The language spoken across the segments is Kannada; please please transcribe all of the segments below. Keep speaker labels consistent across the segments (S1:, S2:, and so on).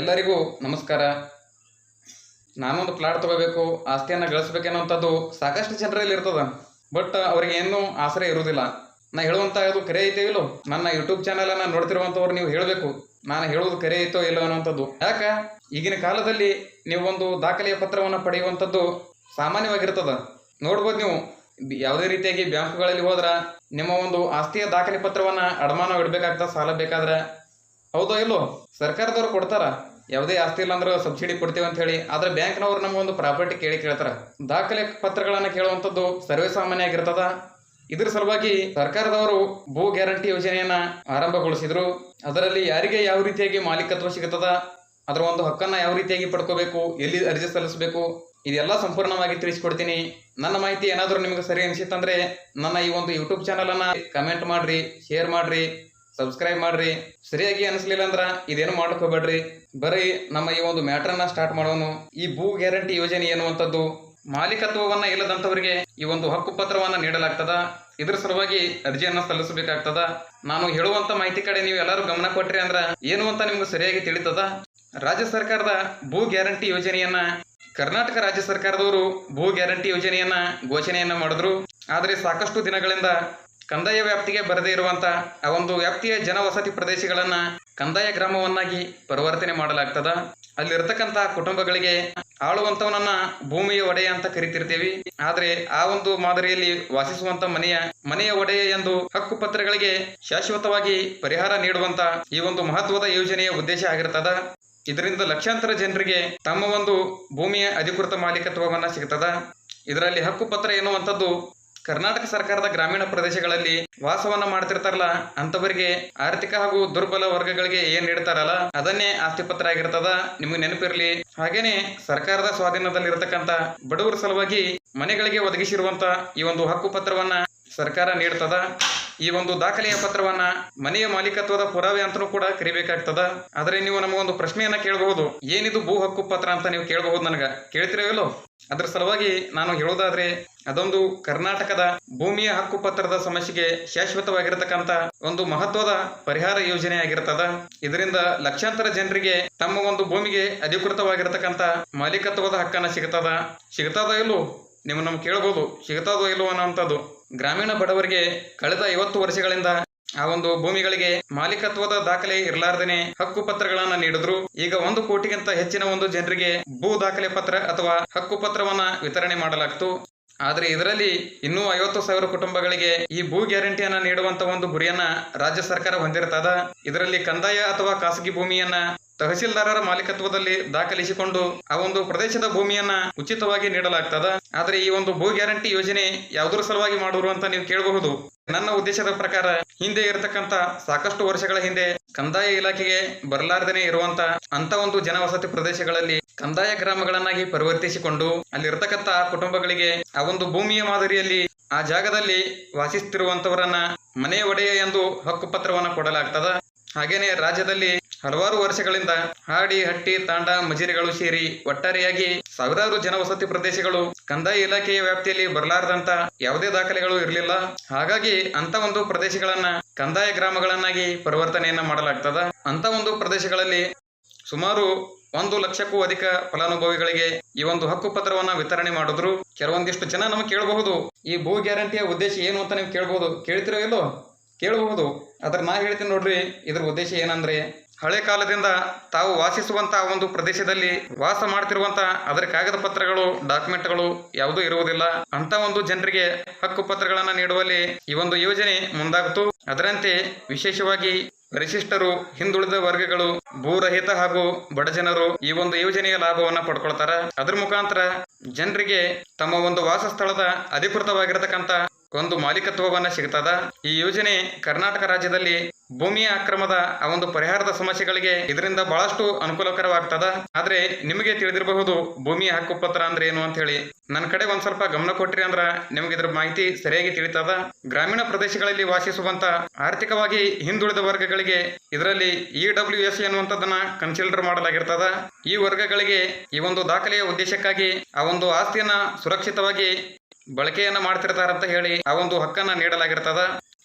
S1: ಎಲ್ಲರಿಗೂ ನಮಸ್ಕಾರ. ನಾನೊಂದು ಪ್ಲಾಟ್ ತಗೋಬೇಕು, ಆಸ್ತಿಯನ್ನು ಗಳಿಸ್ಬೇಕೆನ್ನುವಂಥದ್ದು ಸಾಕಷ್ಟು ಜನರಲ್ಲಿ ಇರ್ತದ. ಬಟ್ ಅವ್ರಿಗೆ ಏನೂ ಆಸರೆ ಇರುವುದಿಲ್ಲ ನಾ ಹೇಳುವಂಥ ಇದು ಕರೆ ಐತೆ ಇಲ್ಲೋ? ನನ್ನ ಯೂಟ್ಯೂಬ್ ಚಾನಲನ್ನು ನೋಡ್ತಿರುವಂಥವ್ರು ನೀವು ಹೇಳಬೇಕು. ನಾನು ಹೇಳುವುದು ಕರೆ ಐತೋ ಇಲ್ಲೋ ಅನ್ನುವಂಥದ್ದು ಯಾಕ? ಈಗಿನ ಕಾಲದಲ್ಲಿ ನೀವು ಒಂದು ದಾಖಲೆಯ ಪತ್ರವನ್ನು ಪಡೆಯುವಂಥದ್ದು ಸಾಮಾನ್ಯವಾಗಿರ್ತದ. ನೋಡ್ಬೋದು ನೀವು. ಯಾವುದೇ ರೀತಿಯಾಗಿ ಬ್ಯಾಂಕ್ಗಳಲ್ಲಿ ಹೋದ್ರೆ ನಿಮ್ಮ ಒಂದು ಆಸ್ತಿಯ ದಾಖಲೆ ಪತ್ರವನ್ನ ಅಡಮಾನ ಇಡಬೇಕಾಗ್ತದೆ ಸಾಲ ಬೇಕಾದ್ರೆ. ಹೌದೋ, ಇಲ್ಲೋ ಸರ್ಕಾರದವ್ರು ಕೊಡ್ತಾರ. ಯಾವುದೇ ಆಸ್ತಿ ಇಲ್ಲ ಅಂದ್ರೆ ಸಬ್ಸಿಡಿ ಕೊಡ್ತೀವಿ ಅಂತ ಹೇಳಿ. ಆದ್ರೆ ಬ್ಯಾಂಕ್ನವ್ರು ಒಂದು ಪ್ರಾಪರ್ಟಿ ಕೇಳಿ ಕೇಳ್ತಾರ. ದಾಖಲೆ ಪತ್ರಗಳನ್ನ ಕೇಳುವಂಥದ್ದು ಸರ್ವೇ ಸಾಮಾನ್ಯ ಆಗಿರ್ತದ ಇದ್ರ ಸಲುವಾಗಿ ಸರ್ಕಾರದವರು ಭೂ ಗ್ಯಾರಂಟಿ ಯೋಜನೆಯನ್ನ ಆರಂಭಗೊಳಿಸಿದ್ರು. ಅದರಲ್ಲಿ ಯಾರಿಗೆ ಯಾವ ರೀತಿಯಾಗಿ ಮಾಲೀಕತ್ವ ಸಿಗುತ್ತದ, ಅದರ ಒಂದು ಹಕ್ಕನ್ನ ಯಾವ ರೀತಿಯಾಗಿ ಪಡ್ಕೋಬೇಕು, ಎಲ್ಲಿ ಅರ್ಜಿ ಸಲ್ಲಿಸಬೇಕು, ಇದೆಲ್ಲ ಸಂಪೂರ್ಣವಾಗಿ ತಿಳಿಸ್ಕೊಡ್ತೀನಿ. ನನ್ನ ಮಾಹಿತಿ ಏನಾದರೂ ನಿಮಗೆ ಸರಿ ಅನಿಸಿತ್ತಂದ್ರೆ ನನ್ನ ಈ ಒಂದು ಯೂಟ್ಯೂಬ್ ಚಾನಲ್ ಅನ್ನ ಕಮೆಂಟ್ ಮಾಡ್ರಿ ಶೇರ್ ಮಾಡ್ರಿ. ಸಬ್ಸ್ಕ್ರೈಬ್ ಮಾಡ್ರಿ. ಸರಿಯಾಗಿ ಅನಿಸ್ಲಿಲ್ಲ ಅಂದ್ರ ಇದೇನು ಮಾಡ್ಕೋಬೇಡ್ರಿ ಬರೀ ನಮ್ಮ ಈ ಒಂದು ಮ್ಯಾಟ್ರನ್ನ ಸ್ಟಾರ್ಟ್ ಮಾಡೋನು. ಈ ಭೂ ಗ್ಯಾರಂಟಿ ಯೋಜನೆ ಎನ್ನುವಂಥದ್ದು ಮಾಲೀಕತ್ವವನ್ನ ಇಲ್ಲದಂತವರಿಗೆ ಈ ಒಂದು ಹಕ್ಕು ಪತ್ರವನ್ನ ನೀಡಲಾಗ್ತದ. ಇದ್ರ ಸಲುವಾಗಿ ಅರ್ಜಿಯನ್ನ ಸಲ್ಲಿಸಬೇಕಾಗ್ತದ. ನಾನು ಹೇಳುವಂತ ಮಾಹಿತಿ ಕಡೆ ನೀವು ಎಲ್ಲರೂ ಗಮನ ಕೊಟ್ರಿ ಅಂದ್ರ ಏನು ಅಂತ ನಿಮ್ಗೆ ಸರಿಯಾಗಿ ತಿಳಿತದ. ರಾಜ್ಯ ಸರ್ಕಾರದ ಭೂ ಗ್ಯಾರಂಟಿ ಯೋಜನೆಯನ್ನ ಕರ್ನಾಟಕ ರಾಜ್ಯ ಸರ್ಕಾರದವರು ಭೂ ಗ್ಯಾರಂಟಿ ಯೋಜನೆಯನ್ನ ಘೋಷಣೆಯನ್ನ ಮಾಡಿದ್ರು. ಆದ್ರೆ ಸಾಕಷ್ಟು ದಿನಗಳಿಂದ ಕಂದಾಯ ವ್ಯಾಪ್ತಿಗೆ ಬರದೇ ಇರುವಂತ ಆ ಒಂದು ವ್ಯಾಪ್ತಿಯ ಜನವಸತಿ ಪ್ರದೇಶಗಳನ್ನ ಕಂದಾಯ ಗ್ರಾಮವನ್ನಾಗಿ ಪರಿವರ್ತನೆ ಮಾಡಲಾಗ್ತದ. ಅಲ್ಲಿರ್ತಕ್ಕಂತಹ ಕುಟುಂಬಗಳಿಗೆ ಆಳುವಂತವನನ್ನ ಭೂಮಿಯ ಒಡೆಯ ಅಂತ ಕರಿತಿರ್ತೀವಿ. ಆದ್ರೆ ಆ ಒಂದು ಮಾದರಿಯಲ್ಲಿ ವಾಸಿಸುವಂತ ಮನೆಯ ಮನೆಯ ಒಡೆಯ ಎಂದು ಹಕ್ಕು ಪತ್ರಗಳಿಗೆ ಶಾಶ್ವತವಾಗಿ ಪರಿಹಾರ ನೀಡುವಂತ ಈ ಒಂದು ಮಹತ್ವದ ಯೋಜನೆಯ ಉದ್ದೇಶ ಆಗಿರ್ತದ. ಇದರಿಂದ ಲಕ್ಷಾಂತರ ಜನರಿಗೆ ತಮ್ಮ ಒಂದು ಭೂಮಿಯ ಅಧಿಕೃತ ಮಾಲೀಕತ್ವವನ್ನ ಸಿಗ್ತದ. ಇದರಲ್ಲಿ ಹಕ್ಕು ಪತ್ರ ಎನ್ನುವಂಥದ್ದು ಕರ್ನಾಟಕ ಸರ್ಕಾರದ ಗ್ರಾಮೀಣ ಪ್ರದೇಶಗಳಲ್ಲಿ ವಾಸವನ್ನ ಮಾಡ್ತಿರ್ತಾರಲ್ಲ ಅಂತವರಿಗೆ ಆರ್ಥಿಕ ಹಾಗೂ ದುರ್ಬಲ ವರ್ಗಗಳಿಗೆ ಏನ್ ನೀಡ್ತಾರಲ್ಲ ಅದನ್ನೇ ಆಸ್ತಿ ಪತ್ರ ಆಗಿರ್ತದ ನಿಮ್ಗೆ ನೆನಪಿರ್ಲಿ. ಹಾಗೇನೆ ಸರ್ಕಾರದ ಸ್ವಾಧೀನದಲ್ಲಿರತಕ್ಕಂತ ಬಡವರ ಸಲುವಾಗಿ ಮನೆಗಳಿಗೆ ಒದಗಿಸಿರುವಂತ ಈ ಒಂದು ಹಕ್ಕು ಪತ್ರವನ್ನ ಸರ್ಕಾರ ನೀಡ್ತದ. ಈ ಒಂದು ದಾಖಲೆಯ ಪತ್ರವನ್ನ ಮನೆಯ ಮಾಲೀಕತ್ವದ ಪುರಾವೆ ಅಂತಲೂ ಕೂಡ ಕರಿಬೇಕಾಗ್ತದ. ಆದ್ರೆ ನೀವು ನಮಗೊಂದು ಪ್ರಶ್ನೆಯನ್ನ ಕೇಳಬಹುದು. ಏನಿದು ಭೂ ಹಕ್ಕು ಪತ್ರ ಅಂತ ನೀವು ಕೇಳಬಹುದು ನನಗ. ಕೇಳ್ತಿರೋ ಅದರ ಅದ್ರ ಸಲುವಾಗಿ ನಾನು ಹೇಳೋದಾದ್ರೆ ಅದೊಂದು ಕರ್ನಾಟಕದ ಭೂಮಿಯ ಹಕ್ಕು ಪತ್ರದ ಸಮಸ್ಯೆಗೆ ಶಾಶ್ವತವಾಗಿರತಕ್ಕಂತ ಒಂದು ಮಹತ್ವದ ಪರಿಹಾರ ಯೋಜನೆ ಆಗಿರ್ತದ. ಇದರಿಂದ ಲಕ್ಷಾಂತರ ಜನರಿಗೆ ತಮ್ಮ ಒಂದು ಭೂಮಿಗೆ ಅಧಿಕೃತವಾಗಿರತಕ್ಕಂತ ಮಾಲೀಕತ್ವದ ಹಕ್ಕನ್ನ ಸಿಗ್ತದ. ಸಿಗ್ತದ ಇಲ್ಲೋ? ನೀವು ನಮ್ಗೆ ಕೇಳಬಹುದು. ಸಿಗ್ತದೋ ಇಲ್ಲೋ ಅನ್ನೋಂಥದ್ದು ಗ್ರಾಮೀಣ ಬಡವರಿಗೆ ಕಳೆದ ಐವತ್ತು ವರ್ಷಗಳಿಂದ ಆ ಒಂದು ಭೂಮಿಗಳಿಗೆ ಮಾಲೀಕತ್ವದ ದಾಖಲೆ ಇರಲಾರ್ದೇನೆ ಹಕ್ಕು ಪತ್ರಗಳನ್ನ ನೀಡಿದ್ರು. ಈಗ ಒಂದು ಕೋಟಿಗಿಂತ ಹೆಚ್ಚಿನ ಒಂದು ಜನರಿಗೆ ಭೂ ದಾಖಲೆ ಪತ್ರ ಅಥವಾ ಹಕ್ಕು ಪತ್ರವನ್ನ ವಿತರಣೆ ಮಾಡಲಾಗ್ತು. ಆದ್ರೆ ಇದರಲ್ಲಿ ಇನ್ನೂ ಐವತ್ತು ಸಾವಿರ ಕುಟುಂಬಗಳಿಗೆ ಈ ಭೂ ಗ್ಯಾರಂಟಿಯನ್ನ ನೀಡುವಂತ ಒಂದು ಗುರಿಯನ್ನ ರಾಜ್ಯ ಸರ್ಕಾರ ಹೊಂದಿರ್ತದ ಇದರಲ್ಲಿ ಕಂದಾಯ ಅಥವಾ ಖಾಸಗಿ ಭೂಮಿಯನ್ನ ತಹಸೀಲ್ದಾರರ ಮಾಲೀಕತ್ವದಲ್ಲಿ ದಾಖಲಿಸಿಕೊಂಡು ಆ ಒಂದು ಪ್ರದೇಶದ ಭೂಮಿಯನ್ನ ಉಚಿತವಾಗಿ ನೀಡಲಾಗ್ತದ? ಆದ್ರೆ ಈ ಒಂದು ಭೂ ಗ್ಯಾರಂಟಿ ಯೋಜನೆ ಯಾವುದರ ಸಲುವಾಗಿ ಮಾಡುವರು ಅಂತ ನೀವು ಕೇಳಬಹುದು? ನನ್ನ ಉದ್ದೇಶದ ಪ್ರಕಾರ ಹಿಂದೆ ಇರತಕ್ಕಂತ ಸಾಕಷ್ಟು ವರ್ಷಗಳ ಹಿಂದೆ ಕಂದಾಯ ಇಲಾಖೆಗೆ ಬರಲಾರ್ದೇನೆ ಇರುವಂತ ಅಂತ ಒಂದು ಜನವಸತಿ ಪ್ರದೇಶಗಳಲ್ಲಿ ಕಂದಾಯ ಗ್ರಾಮಗಳನ್ನಾಗಿ ಪರಿವರ್ತಿಸಿಕೊಂಡು ಅಲ್ಲಿರ್ತಕ್ಕಂತ ಕುಟುಂಬಗಳಿಗೆ ಆ ಒಂದು ಭೂಮಿಯ ಮಾದರಿಯಲ್ಲಿ ಆ ಜಾಗದಲ್ಲಿ ವಾಸಿಸುತ್ತಿರುವಂತವರನ್ನ ಮನೆ ಒಡೆಯ ಎಂದು ಹಕ್ಕು ಪತ್ರವನ್ನ ಕೊಡಲಾಗ್ತದ? ಹಾಗೇನೆ ರಾಜ್ಯದಲ್ಲಿ ಹಲವಾರು ವರ್ಷಗಳಿಂದ ಹಾಡಿ, ಹಟ್ಟಿ, ತಾಂಡ ಮಜಿರಿಗಳು ಸೇರಿ ಒಟ್ಟಾರೆಯಾಗಿ ಸಾವಿರಾರು ಜನವಸತಿ ಪ್ರದೇಶಗಳು ಕಂದಾಯ ಇಲಾಖೆಯ ವ್ಯಾಪ್ತಿಯಲ್ಲಿ ಬರಲಾರದಂತ ಯಾವುದೇ ದಾಖಲೆಗಳು ಇರಲಿಲ್ಲ. ಹಾಗಾಗಿ ಅಂತ ಒಂದು ಪ್ರದೇಶಗಳನ್ನ ಕಂದಾಯ ಗ್ರಾಮಗಳನ್ನಾಗಿ ಪರಿವರ್ತನೆಯನ್ನ ಮಾಡಲಾಗ್ತದ. ಅಂತ ಒಂದು ಪ್ರದೇಶಗಳಲ್ಲಿ ಸುಮಾರು ಒಂದು ಲಕ್ಷಕ್ಕೂ ಅಧಿಕ ಫಲಾನುಭವಿಗಳಿಗೆ ಈ ಒಂದು ಹಕ್ಕು ಪತ್ರವನ್ನ ವಿತರಣೆ ಮಾಡಿದ್ರು. ಕೆಲವೊಂದಿಷ್ಟು ಜನ ನಮಗೆ ಕೇಳಬಹುದು, ಈ ಭೂ ಗ್ಯಾರಂಟಿಯ ಉದ್ದೇಶ ಏನು ಅಂತ ನೀವು ಕೇಳಬಹುದು, ಕೇಳ್ತಿರೋ ಇಲ್ಲೋ? ಕೇಳಬಹುದು. ಅದ್ರ ನಾ ಹೇಳ್ತೀನಿ ನೋಡ್ರಿ, ಇದ್ರ ಉದ್ದೇಶ ಏನಂದ್ರೆ ಹಳೆ ಕಾಲದಿಂದ ತಾವು ವಾಸಿಸುವಂತಹ ಒಂದು ಪ್ರದೇಶದಲ್ಲಿ ವಾಸ ಮಾಡ್ತಿರುವಂತಹ ಅದರ ಕಾಗದ ಪತ್ರಗಳು ಡಾಕ್ಯುಮೆಂಟ್ಗಳು ಯಾವುದೂ ಇರುವುದಿಲ್ಲ. ಅಂತ ಒಂದು ಜನರಿಗೆ ಹಕ್ಕು ಪತ್ರಗಳನ್ನು ನೀಡುವಲ್ಲಿ ಈ ಒಂದು ಯೋಜನೆ ಮುಂದಾಗುತ್ತು ಅದರಂತೆ ವಿಶೇಷವಾಗಿ ಪರಿಶಿಷ್ಟರು ಹಿಂದುಳಿದ ವರ್ಗಗಳು, ಭೂರಹಿತ ಹಾಗೂ ಬಡಜನರು ಈ ಒಂದು ಯೋಜನೆಯ ಲಾಭವನ್ನ ಪಡ್ಕೊಳ್ತಾರ. ಅದರ ಮುಖಾಂತರ ಜನರಿಗೆ ತಮ್ಮ ಒಂದು ವಾಸಸ್ಥಳದ ಅಧಿಕೃತವಾಗಿರತಕ್ಕಂತ ಒಂದು ಮಾಲೀಕತ್ವವನ್ನ ಸಿಗ್ತದ. ಈ ಯೋಜನೆ ಕರ್ನಾಟಕ ರಾಜ್ಯದಲ್ಲಿ ಭೂಮಿಯ ಅಕ್ರಮದ ಆ ಒಂದು ಪರಿಹಾರದ ಸಮಸ್ಯೆಗಳಿಗೆ ಇದರಿಂದ ಬಹಳಷ್ಟು ಅನುಕೂಲಕರವಾಗ್ತದ. ಆದ್ರೆ ನಿಮಗೆ ತಿಳಿದಿರಬಹುದು ಭೂಮಿಯ ಹಕ್ಕುಪತ್ರ ಅಂದ್ರೆ ಏನು ಅಂತ ಹೇಳಿ. ನನ್ನ ಕಡೆ ಒಂದ್ ಸ್ವಲ್ಪ ಗಮನ ಕೊಟ್ರಿ ಅಂದ್ರ ನಿಮ್ಗೆ ಇದ್ರ ಮಾಹಿತಿ ಸರಿಯಾಗಿ ತಿಳಿತದ. ಗ್ರಾಮೀಣ ಪ್ರದೇಶಗಳಲ್ಲಿ ವಾಸಿಸುವಂತ ಆರ್ಥಿಕವಾಗಿ ಹಿಂದುಳಿದ ವರ್ಗಗಳಿಗೆ ಇದರಲ್ಲಿ ಇ ಡಬ್ಲ್ಯೂ ಎಸ್ ಎನ್ನುವಂಥದ್ದನ್ನ ಕನ್ಸಿಡರ್ ಮಾಡಲಾಗಿರ್ತದ. ಈ ವರ್ಗಗಳಿಗೆ ಈ ಒಂದು ದಾಖಲೆಯ ಉದ್ದೇಶಕ್ಕಾಗಿ ಆ ಒಂದು ಆಸ್ತಿಯನ್ನ ಸುರಕ್ಷಿತವಾಗಿ ಬಳಕೆಯನ್ನ ಮಾಡ್ತಿರ್ತಾರಂತ ಹೇಳಿ ಆ ಒಂದು ಹಕ್ಕನ್ನ ನೀಡಲಾಗಿರ್ತದ.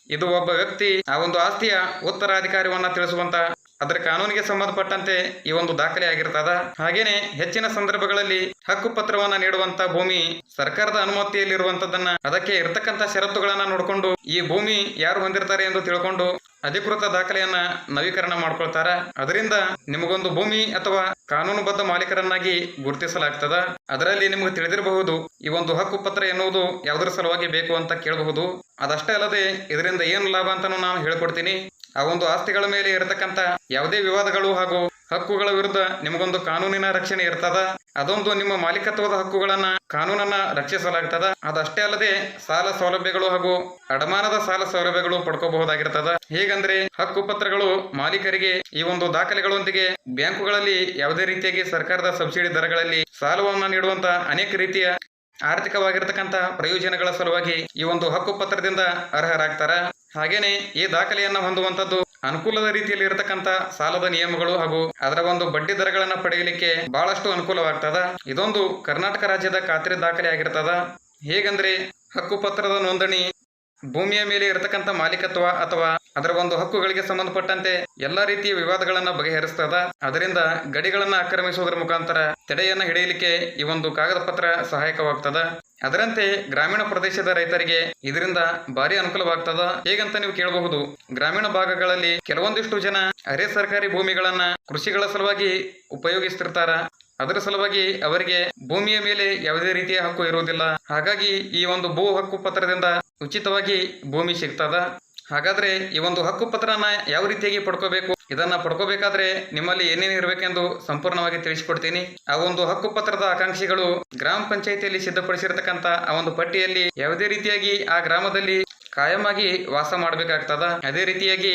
S1: ಇದು ಒಬ್ಬ ವ್ಯಕ್ತಿ ಆ ಒಂದು ಆಸ್ತಿಯ ಉತ್ತರಾಧಿಕಾರಿವನ್ನ ತಿಳಿಸುವಂತ ಅದರ ಕಾನೂನಿಗೆ ಸಂಬಂಧಪಟ್ಟಂತೆ ಈ ಒಂದು ದಾಖಲೆ ಆಗಿರ್ತದ. ಹಾಗೇನೆ ಹೆಚ್ಚಿನ ಸಂದರ್ಭಗಳಲ್ಲಿ ಹಕ್ಕು ಪತ್ರವನ್ನ ನೀಡುವಂತ ಭೂಮಿ ಸರ್ಕಾರದ ಅನುಮತಿಯಲ್ಲಿರುವಂತದನ್ನ ಅದಕ್ಕೆ ಇರತಕ್ಕಂತ ಷರತ್ತುಗಳನ್ನ ನೋಡಿಕೊಂಡು ಈ ಭೂಮಿ ಯಾರು ಹೊಂದಿರ್ತಾರೆ ಎಂದು ತಿಳ್ಕೊಂಡು ಅಧಿಕೃತ ದಾಖಲೆಯನ್ನ ನವೀಕರಣ ಮಾಡ್ಕೊಳ್ತಾರ. ಅದರಿಂದ ನಿಮಗೊಂದು ಭೂಮಿ ಅಥವಾ ಕಾನೂನುಬದ್ಧ ಮಾಲೀಕರನ್ನಾಗಿ ಗುರುತಿಸಲಾಗ್ತದ. ಅದರಲ್ಲಿ ನಿಮಗೆ ತಿಳಿದಿರಬಹುದು, ಈ ಒಂದು ಹಕ್ಕು ಪತ್ರ ಎನ್ನುವುದು ಯಾವುದರ ಸಲುವಾಗಿ ಬೇಕು ಅಂತ ಕೇಳಬಹುದು. ಅದಷ್ಟೇ ಅಲ್ಲದೆ ಇದರಿಂದ ಏನು ಲಾಭ ಅಂತಾನು ನಾನು ಹೇಳ್ಕೊಡ್ತೀನಿ. ಆ ಒಂದು ಆಸ್ತಿಗಳ ಮೇಲೆ ಇರತಕ್ಕಂತ ಯಾವುದೇ ವಿವಾದಗಳು ಹಾಗೂ ಹಕ್ಕುಗಳ ವಿರುದ್ಧ ನಿಮಗೊಂದು ಕಾನೂನಿನ ರಕ್ಷಣೆ ಇರ್ತದ? ಅದೊಂದು ನಿಮ್ಮ ಮಾಲೀಕತ್ವದ ಹಕ್ಕುಗಳನ್ನ ಕಾನೂನನ್ನ ರಕ್ಷಿಸಲಾಗ್ತದ? ಅದಷ್ಟೇ ಅಲ್ಲದೆ ಸಾಲ ಸೌಲಭ್ಯಗಳು ಹಾಗೂ ಅಡಮಾನದ ಸಾಲ ಸೌಲಭ್ಯಗಳು ಪಡ್ಕೋಬಹುದಾಗಿರ್ತದ? ಹೇಗಂದ್ರೆ ಹಕ್ಕು ಪತ್ರಗಳು ಮಾಲೀಕರಿಗೆ ಈ ಒಂದು ದಾಖಲೆಗಳೊಂದಿಗೆ ಬ್ಯಾಂಕುಗಳಲ್ಲಿ ಯಾವುದೇ ರೀತಿಯಾಗಿ ಸರ್ಕಾರದ ಸಬ್ಸಿಡಿ ದರಗಳಲ್ಲಿ ಸಾಲವನ್ನ ನೀಡುವಂತ ಅನೇಕ ರೀತಿಯ ಆರ್ಥಿಕವಾಗಿರ್ತಕ್ಕಂಥ ಪ್ರಯೋಜನಗಳ ಸಲುವಾಗಿ ಈ ಒಂದು ಹಕ್ಕು ಪತ್ರದಿಂದ ಅರ್ಹರಾಗ್ತಾರ. ಹಾಗೇನೆ ಈ ದಾಖಲೆಯನ್ನ ಹೊಂದುವಂತದ್ದು ಅನುಕೂಲದ ರೀತಿಯಲ್ಲಿ ಇರತಕ್ಕಂತ ಸಾಲದ ನಿಯಮಗಳು ಹಾಗೂ ಅದರ ಒಂದು ಬಡ್ಡಿ ದರಗಳನ್ನ ಪಡೆಯಲಿಕ್ಕೆ ಬಹಳಷ್ಟು ಅನುಕೂಲವಾಗ್ತದ. ಇದೊಂದು ಕರ್ನಾಟಕ ರಾಜ್ಯದ ಖಾತ್ರಿ ದಾಖಲೆ ಆಗಿರ್ತದ ಹೇಗಂದ್ರೆ ಹಕ್ಕು ಪತ್ರದ ನೋಂದಣಿ ಭೂಮಿಯ ಮೇಲೆ ಇರತಕ್ಕಂತ ಮಾಲೀಕತ್ವ ಅಥವಾ ಅದರ ಒಂದು ಹಕ್ಕುಗಳಿಗೆ ಸಂಬಂಧಪಟ್ಟಂತೆ ಎಲ್ಲಾ ರೀತಿಯ ವಿವಾದಗಳನ್ನ ಬಗೆಹರಿಸ್ತದ. ಅದರಿಂದ ಗಡಿಗಳನ್ನ ಆಕ್ರಮಿಸುವುದರ ಮುಖಾಂತರ ತಡೆಯನ್ನ ಹಿಡಿಯಲಿಕ್ಕೆ ಈ ಒಂದು ಕಾಗದ ಪತ್ರ ಸಹಾಯಕವಾಗ್ತದ. ಅದರಂತೆ ಗ್ರಾಮೀಣ ಪ್ರದೇಶದ ರೈತರಿಗೆ ಇದರಿಂದ ಭಾರಿ ಅನುಕೂಲವಾಗ್ತದ. ಹೇಗಂತ ನೀವು ಕೇಳಬಹುದು. ಗ್ರಾಮೀಣ ಭಾಗಗಳಲ್ಲಿ ಕೆಲವೊಂದಿಷ್ಟು ಜನ ಅರೆ ಸರ್ಕಾರಿ ಭೂಮಿಗಳನ್ನ ಕೃಷಿಗಳ ಸಲುವಾಗಿ ಉಪಯೋಗಿಸ್ತಿರ್ತಾರ. ಅದರ ಸಲುವಾಗಿ ಅವರಿಗೆ ಭೂಮಿಯ ಮೇಲೆ ಯಾವುದೇ ರೀತಿಯ ಹಕ್ಕು ಇರುವುದಿಲ್ಲ. ಹಾಗಾಗಿ ಈ ಒಂದು ಭೂ ಹಕ್ಕು ಪತ್ರದಿಂದ ಉಚಿತವಾಗಿ ಭೂಮಿ ಸಿಗ್ತದ? ಹಾಗಾದ್ರೆ ಈ ಒಂದು ಹಕ್ಕು ಪತ್ರನ ಯಾವ ರೀತಿಯಾಗಿ ಪಡ್ಕೋಬೇಕು? ಇದನ್ನ ಪಡ್ಕೋಬೇಕಾದ್ರೆ ನಿಮ್ಮಲ್ಲಿ ಏನೇನು ಇರಬೇಕೆಂದು ಸಂಪೂರ್ಣವಾಗಿ ತಿಳಿಸಿಕೊಡ್ತೀನಿ. ಆ ಒಂದು ಹಕ್ಕು ಪತ್ರದ ಆಕಾಂಕ್ಷಿಗಳು ಗ್ರಾಮ ಪಂಚಾಯಿತಿಯಲ್ಲಿ ಸಿದ್ಧಪಡಿಸಿರ್ತಕ್ಕಂತ ಆ ಒಂದು ಪಟ್ಟಿಯಲ್ಲಿ ಯಾವುದೇ ರೀತಿಯಾಗಿ ಆ ಗ್ರಾಮದಲ್ಲಿ ಕಾಯಮಾಗಿ ವಾಸ ಮಾಡಬೇಕಾಗ್ತದ? ಅದೇ ರೀತಿಯಾಗಿ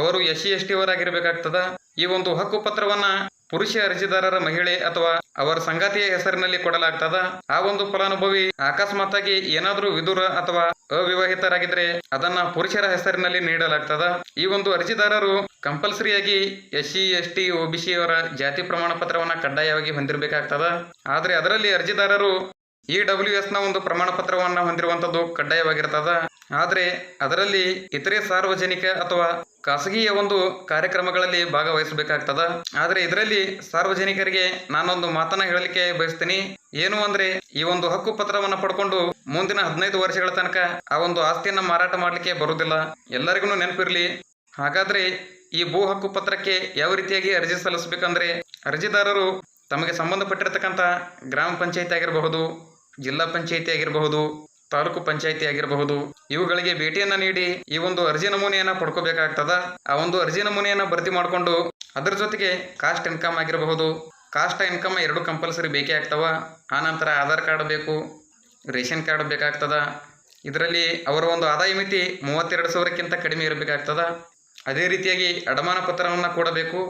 S1: ಅವರು ಎಸ್ ಸಿ ಎಸ್ ಟಿ ಅವರಾಗಿರ್ಬೇಕಾಗ್ತದ? ಈ ಒಂದು ಹಕ್ಕು ಪತ್ರವನ್ನ ಪುರುಷ ಅರ್ಜಿದಾರರ ಮಹಿಳೆ ಅಥವಾ ಅವರ ಸಂಗಾತಿಯ ಹೆಸರಿನಲ್ಲಿ ಕೊಡಲಾಗ್ತದ? ಆ ಒಂದು ಫಲಾನುಭವಿ ಅಕಸ್ಮಾತ್ ಆಗಿ ಏನಾದ್ರೂ ವಿದುರ ಅಥವಾ ಅವಿವಾಹಿತರಾಗಿದ್ರೆ ಅದನ್ನ ಪುರುಷರ ಹೆಸರಿನಲ್ಲಿ ನೀಡಲಾಗ್ತದ? ಈ ಒಂದು ಅರ್ಜಿದಾರರು ಕಂಪಲ್ಸರಿಯಾಗಿ S C S T OBC ಅವರ ಜಾತಿ ಪ್ರಮಾಣ ಪತ್ರವನ್ನ ಕಡ್ಡಾಯವಾಗಿ ಹೊಂದಿರಬೇಕಾಗ್ತದ? ಆದ್ರೆ ಅದರಲ್ಲಿ ಅರ್ಜಿದಾರರು ಇ ಡಬ್ಲ್ಯೂ ಎಸ್ನ ಒಂದು ಪ್ರಮಾಣ ಪತ್ರವನ್ನ ಹೊಂದಿರುವಂತದ್ದು ಕಡ್ಡಾಯವಾಗಿರ್ತದ. ಆದರೆ ಅದರಲ್ಲಿ ಇತರೆ ಸಾರ್ವಜನಿಕ ಅಥವಾ ಖಾಸಗಿಯ ಒಂದು ಕಾರ್ಯಕ್ರಮಗಳಲ್ಲಿ ಭಾಗವಹಿಸಬೇಕಾಗ್ತದ. ಆದ್ರೆ ಇದರಲ್ಲಿ ಸಾರ್ವಜನಿಕರಿಗೆ ನಾನೊಂದು ಮಾತನ್ನ ಹೇಳಲಿಕ್ಕೆ ಬಯಸ್ತೀನಿ. ಏನು ಅಂದ್ರೆ ಈ ಒಂದು ಹಕ್ಕು ಪತ್ರವನ್ನ ಪಡ್ಕೊಂಡು ಮುಂದಿನ ಹದಿನೈದು ವರ್ಷಗಳ ತನಕ ಆ ಒಂದು ಆಸ್ತಿಯನ್ನ ಮಾರಾಟ ಮಾಡ್ಲಿಕ್ಕೆ ಬರುವುದಿಲ್ಲ ಎಲ್ಲರಿಗೂ ನೆನಪಿರ್ಲಿ. ಹಾಗಾದ್ರೆ ಈ ಭೂ ಹಕ್ಕು ಪತ್ರಕ್ಕೆ ಯಾವ ರೀತಿಯಾಗಿ ಅರ್ಜಿ ಸಲ್ಲಿಸಬೇಕಂದ್ರೆ ಅರ್ಜಿದಾರರು ತಮಗೆ ಸಂಬಂಧಪಟ್ಟಿರತಕ್ಕಂಥ ಗ್ರಾಮ ಪಂಚಾಯತ್ ಆಗಿರಬಹುದು ಜಿಲ್ಲಾ ಪಂಚಾಯಿತಿ ಆಗಿರಬಹುದು, ತಾಲೂಕು ಪಂಚಾಯಿತಿ ಆಗಿರಬಹುದು, ಇವುಗಳಿಗೆ ಭೇಟಿಯನ್ನ ನೀಡಿ ಈ ಒಂದು ಅರ್ಜಿ ನಮೂನೆಯನ್ನ ಪಡ್ಕೋಬೇಕಾಗ್ತದ. ಆ ಒಂದು ಅರ್ಜಿ ನಮೂನೆಯನ್ನ ಭರ್ತಿ ಮಾಡಿಕೊಂಡು ಅದರ ಜೊತೆಗೆ ಕಾಸ್ಟ್ ಇನ್ಕಮ್ ಆಗಿರಬಹುದು. ಕಾಸ್ಟ್ ಇನ್ಕಮ್ ಎರಡು ಕಂಪಲ್ಸರಿ ಬೇಕೇ ಆಗ್ತವ. ಆನಂತರ ಆಧಾರ್ ಕಾರ್ಡ್ ಬೇಕು, ರೇಷನ್ ಕಾರ್ಡ್ ಬೇಕಾಗ್ತದ. ಇದರಲ್ಲಿ ಅವರ ಒಂದು ಆದಾಯ ಮಿತಿ ಮೂವತ್ತೆರಡು ಸಾವಿರಕ್ಕಿಂತ ಕಡಿಮೆ ಇರಬೇಕಾಗ್ತದ. ಅದೇ ರೀತಿಯಾಗಿ ಅಡಮಾನ ಪತ್ರವನ್ನು ಕೊಡಬೇಕು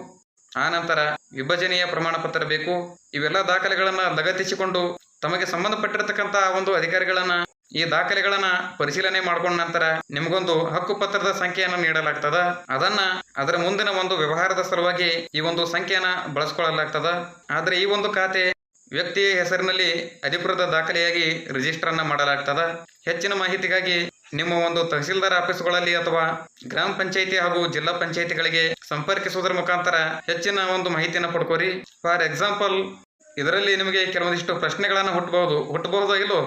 S1: ಆನಂತರ ವಿಭಜನೆಯ ಪ್ರಮಾಣ ಪತ್ರ ಬೇಕು. ಇವೆಲ್ಲ ದಾಖಲೆಗಳನ್ನ ಲಗತ್ತಿಸಿಕೊಂಡು ತಮಗೆ ಸಂಬಂಧಪಟ್ಟಿರತಕ್ಕಂತಹ ಒಂದು ಅಧಿಕಾರಿಗಳನ್ನ, ಈ ದಾಖಲೆಗಳನ್ನ ಪರಿಶೀಲನೆ ಮಾಡಿಕೊಂಡ ನಂತರ ನಿಮಗೊಂದು ಹಕ್ಕು ಪತ್ರದ ಸಂಖ್ಯೆಯನ್ನು ನೀಡಲಾಗ್ತದ. ಅದನ್ನ ಅದರ ಮುಂದಿನ ಒಂದು ವ್ಯವಹಾರದ ಸಲುವಾಗಿ ಈ ಒಂದು ಸಂಖ್ಯೆಯನ್ನ ಬಳಸ್ಕೊಳ್ಳಲಾಗ್ತದ. ಆದ್ರೆ ಈ ಒಂದು ಖಾತೆ ವ್ಯಕ್ತಿಯ ಹೆಸರಿನಲ್ಲಿ ಅಧಿಕೃತ ದಾಖಲೆಯಾಗಿ ರಿಜಿಸ್ಟರ್ ಅನ್ನ ಮಾಡಲಾಗ್ತದ. ಹೆಚ್ಚಿನ ಮಾಹಿತಿಗಾಗಿ ನಿಮ್ಮ ಒಂದು ತಹಸೀಲ್ದಾರ್ ಆಫೀಸ್ಗಳಲ್ಲಿ ಅಥವಾ ಗ್ರಾಮ ಪಂಚಾಯಿತಿ ಹಾಗೂ ಜಿಲ್ಲಾ ಪಂಚಾಯಿತಿಗಳಿಗೆ ಸಂಪರ್ಕಿಸುವುದರ ಮುಖಾಂತರ ಹೆಚ್ಚಿನ ಒಂದು ಮಾಹಿತಿಯನ್ನು ಪಡ್ಕೋರಿ. ಫಾರ್ ಎಕ್ಸಾಂಪಲ್ ಇದರಲ್ಲಿ ನಿಮಗೆ ಕೆಲವೊಂದಿಷ್ಟು ಪ್ರಶ್ನೆಗಳನ್ನು ಹುಟ್ಟಬಹುದು ಹುಟ್ಟಬಹುದಾಗಿಲ್ಲೋ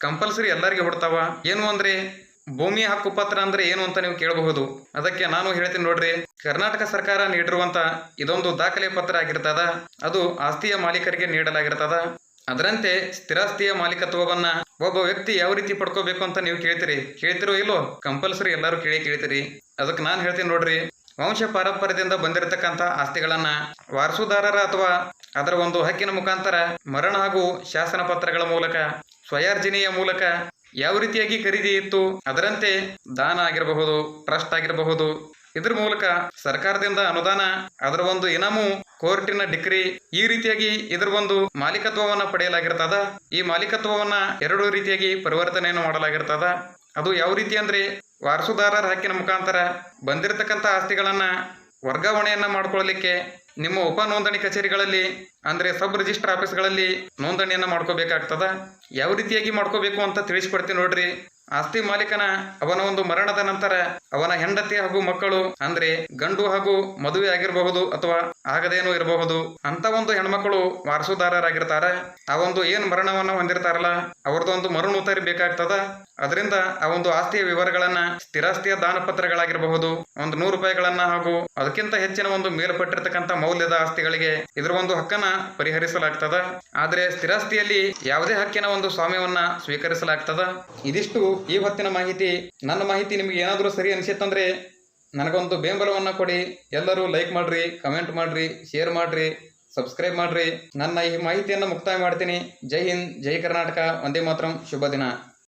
S1: ಕಂಪಲ್ಸರಿ ಎಲ್ಲರಿಗೆ ಹುಡ್ತಾವ ಏನು ಅಂದ್ರೆ? ಭೂಮಿ ಹಕ್ಕು ಪತ್ರ ಅಂದ್ರೆ ಏನು ಅಂತ ನೀವು ಕೇಳಬಹುದು. ಅದಕ್ಕೆ ನಾನು ಹೇಳ್ತೀನಿ ನೋಡ್ರಿ. ಕರ್ನಾಟಕ ಸರ್ಕಾರ ನೀಡಿರುವಂತ ಇದೊಂದು ದಾಖಲೆ ಪತ್ರ ಆಗಿರ್ತದ. ಅದು ಆಸ್ತಿಯ ಮಾಲೀಕರಿಗೆ ನೀಡಲಾಗಿರ್ತದ. ಅದರಂತೆ ಸ್ಥಿರಾಸ್ತಿಯ ಮಾಲೀಕತ್ವವನ್ನ ಒಬ್ಬ ವ್ಯಕ್ತಿ ಯಾವ ರೀತಿ ಪಡ್ಕೋಬೇಕು ಅಂತ ನೀವು ಕೇಳ್ತೀರಿ? ಕೇಳ್ತಿರೋ ಇಲ್ಲೋ? ಕಂಪಲ್ಸರಿ ಎಲ್ಲರೂ ಕೇಳಿ ಕೇಳ್ತೀರಿ. ಅದಕ್ಕೆ ನಾನು ಹೇಳ್ತೀನಿ ನೋಡ್ರಿ. ವಂಶ ಪಾರಂಪರ್ಯದಿಂದ ಬಂದಿರತಕ್ಕಂತ ಆಸ್ತಿಗಳನ್ನ ವಾರಸುದಾರರ ಅಥವಾ ಅದರ ಒಂದು ಹಕ್ಕಿನ ಮುಖಾಂತರ ಮರಣ ಹಾಗೂ ಶಾಸನ ಪತ್ರಗಳ ಮೂಲಕ ಸ್ವಯಾರ್ಜನೆಯ ಮೂಲಕ ಯಾವ ರೀತಿಯಾಗಿ ಖರೀದಿ ಇತ್ತು, ಅದರಂತೆ ದಾನ ಆಗಿರಬಹುದು, ಟ್ರಸ್ಟ್ ಆಗಿರಬಹುದು. ಇದ್ರ ಮೂಲಕ ಸರ್ಕಾರದಿಂದ ಅನುದಾನ, ಅದರ ಒಂದು ಇನಾಮು ಕೋರ್ಟಿನ ಡಿಗ್ರಿ ಈ ರೀತಿಯಾಗಿ ಇದರ ಒಂದು ಮಾಲೀಕತ್ವವನ್ನ ಪಡೆಯಲಾಗಿರ್ತದ. ಈ ಮಾಲೀಕತ್ವವನ್ನ ಎರಡು ರೀತಿಯಾಗಿ ಪರಿವರ್ತನೆಯನ್ನು ಮಾಡಲಾಗಿರ್ತದ. ಅದು ಯಾವ ರೀತಿ ಅಂದ್ರೆ ವಾರಸುದಾರರ ಹಕ್ಕಿನ ಮುಖಾಂತರ ಬಂದಿರತಕ್ಕಂತ ಆಸ್ತಿಗಳನ್ನ ವರ್ಗಾವಣೆಯನ್ನ ಮಾಡ್ಕೊಳ್ಳಲಿಕ್ಕೆ ನಿಮ್ಮ ಉಪ ನೋಂದಣಿ ಕಚೇರಿಗಳಲ್ಲಿ, ಅಂದ್ರೆ ಸಬ್ ರಿಜಿಸ್ಟರ್ ಆಫೀಸ್ಗಳಲ್ಲಿ ನೋಂದಣಿಯನ್ನ ಮಾಡ್ಕೋಬೇಕಾಗ್ತದ? ಯಾವ ರೀತಿಯಾಗಿ ಮಾಡ್ಕೋಬೇಕು ಅಂತ ತಿಳಿಸ್ಕೊಡ್ತೀನಿ ನೋಡ್ರಿ. ಆಸ್ತಿ ಮಾಲೀಕನ ಅವನ ಒಂದು ಮರಣದ ನಂತರ ಅವನ ಹೆಂಡತಿ ಹಾಗೂ ಮಕ್ಕಳು, ಅಂದ್ರೆ ಗಂಡು ಹಾಗೂ ಮದುವೆ ಆಗಿರಬಹುದು ಅಥವಾ ಆಗದೇನು ಇರಬಹುದು. ಅಂತ ಒಂದು ಹೆಣ್ಮಕ್ಳು ವಾರಸುದಾರರಾಗಿರ್ತಾರೆ. ಆ ಒಂದು ಏನ್ ಮರಣವನ್ನ ಹೊಂದಿರ್ತಾರಲ್ಲ ಅವ್ರದ್ದೊಂದು ಮರುನೂತರಿ ಬೇಕಾಗ್ತದ. ಅದರಿಂದ ಆ ಒಂದು ಆಸ್ತಿಯ ವಿವರಗಳನ್ನ ಸ್ಥಿರಾಸ್ತಿಯ ದಾನಪತ್ರಗಳಾಗಿರಬಹುದು, ಒಂದು ನೂರು ರೂಪಾಯಿಗಳನ್ನ ಹಾಗೂ ಅದಕ್ಕಿಂತ ಹೆಚ್ಚಿನ ಒಂದು ಮೇಲ್ಪಟ್ಟಿರ್ತಕ್ಕಂಥ ಮೌಲ್ಯದ ಆಸ್ತಿಗಳಿಗೆ ಇದರ ಒಂದು ಹಕ್ಕನ್ನ ಪರಿಹರಿಸಲಾಗ್ತದ. ಆದ್ರೆ ಸ್ಥಿರಾಸ್ತಿಯಲ್ಲಿ ಯಾವುದೇ ಹಕ್ಕಿನ ಒಂದು ಸ್ವಾಮ್ಯವನ್ನ ಸ್ವೀಕರಿಸಲಾಗ್ತದ. ಇದಿಷ್ಟು ಈ ಹೊತ್ತಿನ ಮಾಹಿತಿ, ನನ್ನ ಮಾಹಿತಿ ನಿಮಗೆ ಏನಾದರೂ ಸರಿ ಅನಿಸಿತ್ತಂದ್ರೆ ನನಗೊಂದು ಬೆಂಬಲವನ್ನು ಕೊಡಿ. ಎಲ್ಲರೂ ಲೈಕ್ ಮಾಡ್ರಿ ಕಮೆಂಟ್ ಮಾಡ್ರಿ ಶೇರ್ ಮಾಡ್ರಿ ಸಬ್ಸ್ಕ್ರೈಬ್ ಮಾಡ್ರಿ. ನನ್ನ ಈ ಮಾಹಿತಿಯನ್ನು ಮುಕ್ತಾಯ ಮಾಡ್ತೀನಿ. ಜೈ ಹಿಂದ್, ಜೈ ಕರ್ನಾಟಕ ಒಂದೇ ಮಾತ್ರಂ, ಶುಭ ದಿನ.